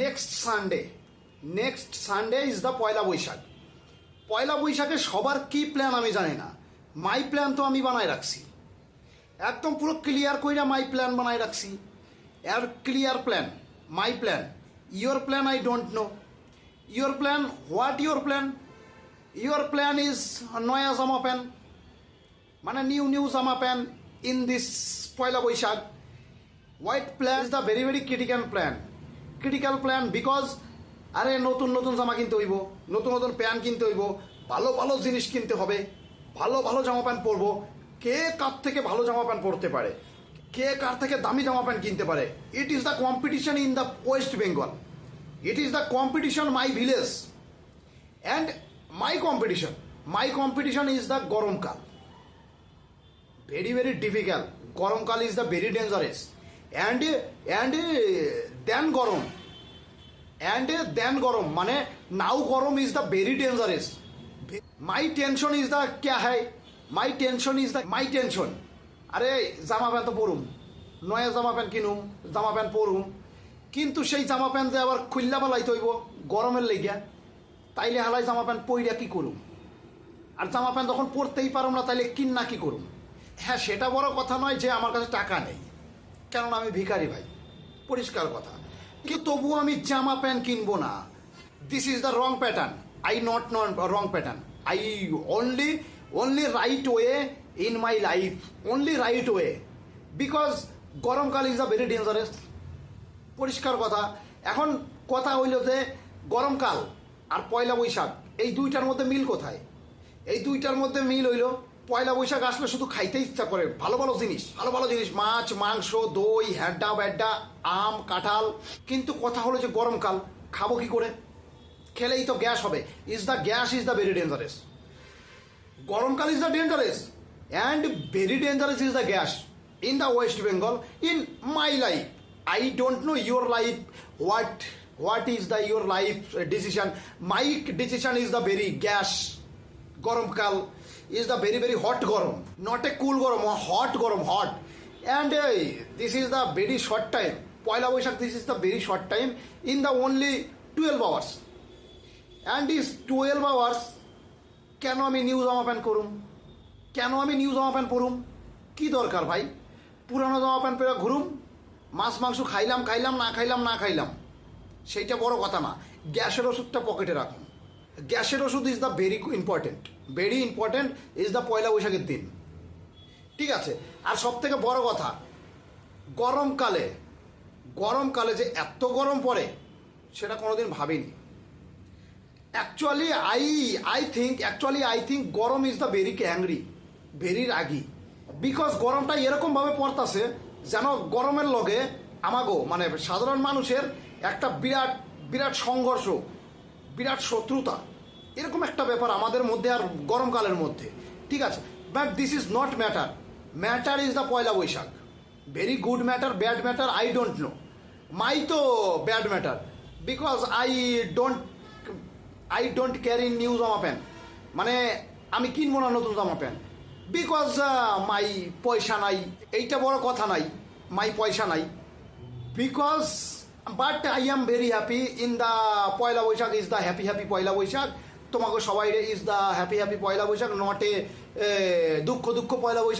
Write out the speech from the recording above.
Next Sunday next Sunday is the Poila Baishakh. Poila বৈশাখে সবার কি প্ল্যান আমি জানি না। মাই প্ল্যান তো আমি বানায় রাখছি। একদম পুরো ক্লিয়ার কইরা মাই প্ল্যান বানায় রাখছি। আর clear plan my plan your plan I don't know your plan what your plan your plan is নয়া জামা প্যান মানে নিউ নিউ জামা pant in this Poila Baishakh. White plan is the very very critical plan critical plan because আরে নতুন নতুন জামা কিনতে হইব, নতুন নতুন প্যান্ট কিনতে হইব, ভালো ভালো জিনিস কিনতে হবে, ভালো ভালো জামা প্যান্ট পরবো, কে কার থেকে ভালো জামা প্যান্ট পরতে পারে, কে কার থেকে দামি জামা প্যান্ট কিনতে পারে it is the competition in the West Bengal it is the competition my village and my competition my competition is the গরমকাল ভেরি ভেরি ডিফিকাল্ট গরমকাল is the very dangerous and and then গরম. And then গরম মানে now গরম is the very dangerous my tension is the ক্যা হ্যায় my tension is the my tension আরে, জামা প্যান্ট তো পরুম। নয়া জামা প্যান্ট কিনুম, জামা প্যান্ট পরুম। কিন্তু সেই জামা প্যান্ট যে আবার খুললা বেলাইতে হইব, গরমের লেগিয়া। তাইলে হালাই জামা প্যান্ট পইরা কি করুম? আর জামা প্যান্ট যখন পরতেই পারুম না, তাইলে কিন না কি করুম? হ্যাঁ সেটা বড় কথা নয় যে আমার কাছে টাকা নেই। কেননা আমি ভিখারি ভাই। পরিষ্কার কথা। কিন্তু তবুও আমি জামা প্যান্ট কিনবো না। This is the wrong pattern I not not wrong pattern I only only right way in my life only right way because গরমকাল ইজ দ্য ভেরি ডেঞ্জারাস পরিষ্কার কথা। এখন কথা হইল যে গরমকাল আর পয়লা বৈশাখ, এই দুইটার মধ্যে মিল কোথায়? এই দুইটার মধ্যে মিল হইল পয়লা বৈশাখ আসলে শুধু খাইতে ইচ্ছা করে। ভালো ভালো জিনিস, ভালো ভালো জিনিস, মাছ, মাংস, দই, হ্যাড্ডা, ব্যাড্ডা, আম, কাঁঠাল। কিন্তু কথা হলো যে গরমকাল, খাব কি করে? খেলেই তো গ্যাস হবে। Is the gas is the very dangerous গরমকাল is the dangerous and very dangerous is the gas in the West Bengal in my life I don't know your life what what is the your life decision my decision is the very gas গরমকাল is the very very hot গরম not a cool গরম hot গরম hot and this is the very short time Poila Boishakh this is the very short time in the only twelve hours and is twelve hours কেন আমি new জামা pant করুম? কেন আমি new জামা pant পরুম কি দরকার ভাই? পুরানো জামা প্যান্ট পরে ঘুরুম? মাছ, মাংস খাইলাম খাইলাম, না খাইলাম না খাইলাম। সেইটা বড় কথা না। গ্যাসের ওষুধটা পকেটে রাখুন। গ্যাসের ওষুধ is the very important very important is the Poila বৈশাখের দিন। ঠিক আছে? আর সব থেকে বড় কথা, গরমকালে গরমকালে যে এত গরম পড়ে, সেটা কোনোদিন ভাবিনি। Actually I I think actually I think গরম ইজ দ্য ভেরি ক্যাংরি ভেরি রাগি। বিকজ গরমটা এরকমভাবে পড়তাছে, যেন গরমের লগে আমাগো মানে সাধারণ মানুষের একটা বিরাট বিরাট সংঘর্ষ বিরাট শত্রুতা। এরকম একটা ব্যাপার আমাদের মধ্যে আর গরমকালের মধ্যে। ঠিক আছে? But this is not matter matter is the Poila Boishakh. Very good matter bad matter I don't know my তো bad matter because I don't I don't carry new জামা প্যান্ট মানে আমি কিনবো না নতুন জামা প্যান্ট। বিকজ মাই পয়সা নাই। এইটা বড় কথা নাই। মাই পয়সা নাই। Because but I am very happy in the Poila Boishakh is the happy happy Poila Boishakh তোমাকে সবাই is the happy happy Poila Boishakh not a দুঃখ দুঃখ পয়লা বৈশাখ